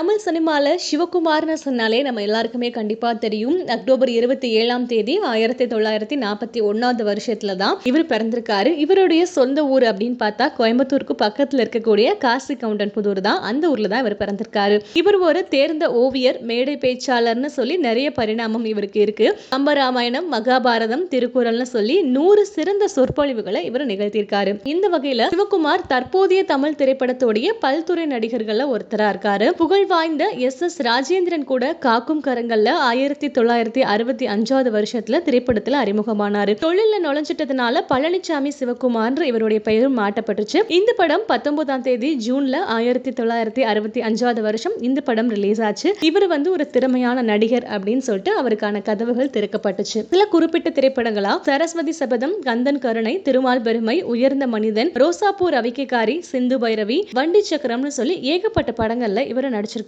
தமிழ் சினிமால சிவகுமார்னு சொன்னாலே நம்ம எல்லாருக்குமே கண்டிப்பா தெரியும். அக்டோபர் இருபத்தி ஏழாம் தேதி ஆயிரத்தி தொள்ளாயிரத்தி நாற்பத்தி ஒன்றாவது வருஷத்துல தான் இவர் பிறந்திருக்காரு. இவருடைய சொந்த ஊர் அப்படின்னு பார்த்தா கோயம்புத்தூருக்கு பக்கத்துல இருக்கக்கூடிய காசி கவுண்டன் புதூர் தான். அந்த ஊரில் தான் இவர் பிறந்திருக்காரு. இவர் ஒரு தேர்ந்த ஓவியர் மேடை பேச்சாளர்னு சொல்லி நிறைய பரிணாமம் இவருக்கு இருக்கு. கம்பராமாயணம் மகாபாரதம் திருக்குறள்னு சொல்லி நூறு சிறந்த சொற்பொழிவுகளை இவர் நிகழ்த்தியிருக்காரு. இந்த வகையில சிவகுமார் தற்போதைய தமிழ் திரைப்படத்துடைய பல்துறை நடிகர்களில் ஒருத்தரா இருக்காரு. புகழ் வாய்ந்த எஸ் எஸ் ராஜேந்திரன் கூட காக்கும் கரங்கள்ல ஆயிரத்தி தொள்ளாயிரத்தி அறுபத்தி அஞ்சாவது வருஷத்துல திரைப்படத்துல அறிமுகமானாரு. தொழில நுழைஞ்சிட்டதுனால பழனிசாமி சிவகுமார் இவருடைய பெயரும் மாட்டப்பட்டுச்சு இந்த படம் பத்தொன்பதாம் தேதி ஜூன்ல ஆயிரத்தி தொள்ளாயிரத்தி அறுபத்தி அஞ்சாவது வருஷம் இந்த படம் ரிலீஸ் ஆச்சு. இவர் வந்து ஒரு திறமையான நடிகர் அப்படின்னு சொல்லிட்டு அவருக்கான கதவுகள் திறக்கப்பட்டுச்சு. சில குறிப்பிட்ட திரைப்படங்களா சரஸ்வதி சபதம் கந்தன் கருணை திருமால் பெருமை உயர்ந்த மனிதன் ரோசாப்பூர் ரவிக்கைக்காரி சிந்து பைரவி வண்டி சக்கரம்னு சொல்லி ஏகப்பட்ட படங்கள்ல இவர் நடிச்சிருக்காரு.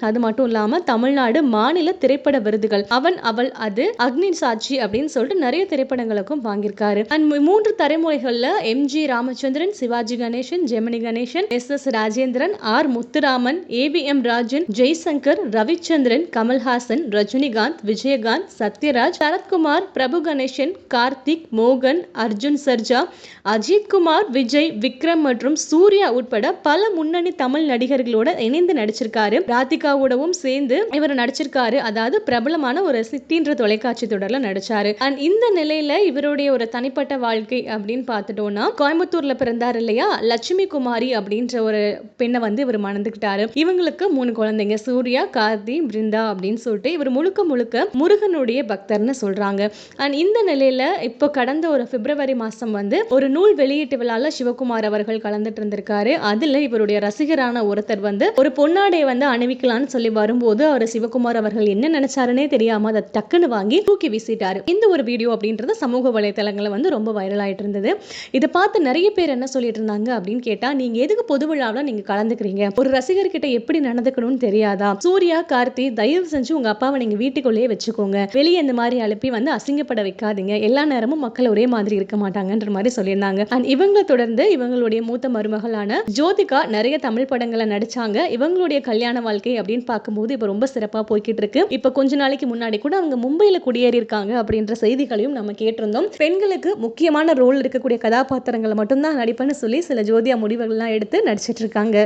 அது மட்டும் இல்லாம தமிழ்நாடு மாநில திரைப்பட விருதுகள். அவன் அவள் அது அக்னி சாட்சி அப்படின்னு சொல்லிட்டு நிறைய திரைப்படங்களுக்கும் வாங்கியிருக்காரு. அண்ட் மூன்று தலைமுறைகள்ல M. G. Ramachandran Sivaji Ganesan Gemini Ganesan S. S. Rajendran R. Muthuraman A. V. M. Rajan Jaishankar Ravichandran Kamal Haasan Rajinikanth Vijayakanth Sathyaraj Sarathkumar Prabhu Ganesan Karthik மோகன் அர்ஜுன் சர்ஜா அஜித் குமார் விஜய் விக்ரம் மற்றும் சூர்யா உட்பட பல முன்னணி தமிழ் நடிகர்களோட இணைந்து நடிச்சிருக்காரு. நடிச்சிருக்காரு ராதிகாவோடவும் சேர்ந்து இவர் நடிச்சிருக்காரு. அதாவது பிரபலமான ஒரு சிட்டின்ற தொலைக்காட்சி தொடர்ல நடிச்சாரு. அண்ட் இந்த நிலையில இவருடைய ஒரு தனிப்பட்ட வாழ்க்கை அப்படின்னு பார்த்துட்டோம்னா கோயம்புத்தூர்ல பிறந்தார் இல்லையா? லட்சுமி குமாரி அப்படின்ற ஒரு பெண்ணை வந்து இவர் மணந்துக்கிட்டாரு. இவங்களுக்கு மூணு குழந்தைங்க. சூர்யா கார்த்தி பிருந்தா அப்படின்னு சொல்லிட்டு இவர் முழுக்க முழுக்க முருகனுடைய பக்தர்னு சொல்றாங்க. அண்ட் இந்த நிலையில இப்போ கடந்த ஒரு பிப்ரவரி மாசம் வந்து ஒரு நூல் வெளியீட்டு விழால சிவகுமார் அவர்கள் கலந்துட்டு இருந்திருக்காரு. அதுல இவருடைய ரசிகரான ஒருத்தர் வந்து ஒரு பொன்னாடை வந்து அணிவிக்கலாம்னு சொல்லி வரும்போது அவர் சிவகுமார் அவர்கள் என்ன நினைச்சாருன்னே தெரியாம அதை டக்குன்னு வாங்கி தூக்கி வீசிட்டாரு. இந்த ஒரு வீடியோ அப்படின்றது சமூக வலைதளங்களில் வந்து ரொம்ப வைரல் ஆயிட்டு இருந்தது. இதை பார்த்து நிறைய பேர் என்ன சொல்லிட்டு இருந்தாங்க அப்படின்னு கேட்டா நீங்க எதுக்கு பொது விழாவில் நீங்க கலந்துக்கிறீங்க? ஒரு ரசிகர்கிட்ட எப்படி நடந்துக்கணும்னு தெரியாதா? சூர்யா கார்த்தி தயவு செஞ்சு உங்க அப்பாவை நீங்க வீட்டுக்குள்ளேயே வச்சுக்கோங்க. வெளியே இந்த மாதிரி அனுப்பி வந்து அசிங்கப்பட வைக்காதீங்க. எல்லா நேரமும் மக்கள் ஒரே மாதிரி இருக்க மாட்டாங்கன்ற மாதிரி சொல்லியிருந்தாங்க. அண்ட் இவங்களை தொடர்ந்து இவங்களுடைய மூத்த மருமகளான ஜோதிகா நிறைய தமிழ் படங்களை நடிச்சாங்க. இவங்களுடைய கல்யாணம் கல்யாண வாழ்க்கை அப்படின்னு பார்க்கும்போது இப்போ ரொம்ப சிறப்பாக போய்கிட்டு இருக்கு இப்போ கொஞ்ச நாளைக்கு முன்னாடி கூட அவங்க மும்பையில குடியேறி இருக்காங்க அப்படின்ற செய்திகளையும் நம்ம கேட்டிருந்தோம். பெண்களுக்கு முக்கியமான ரோல் இருக்கக்கூடிய கதாபாத்திரங்களை மட்டும்தான் நடிப்பேன்னு சொல்லி சில ஜோதியா முடிவுகள்லாம் எடுத்து நடிச்சிட்டு இருக்காங்க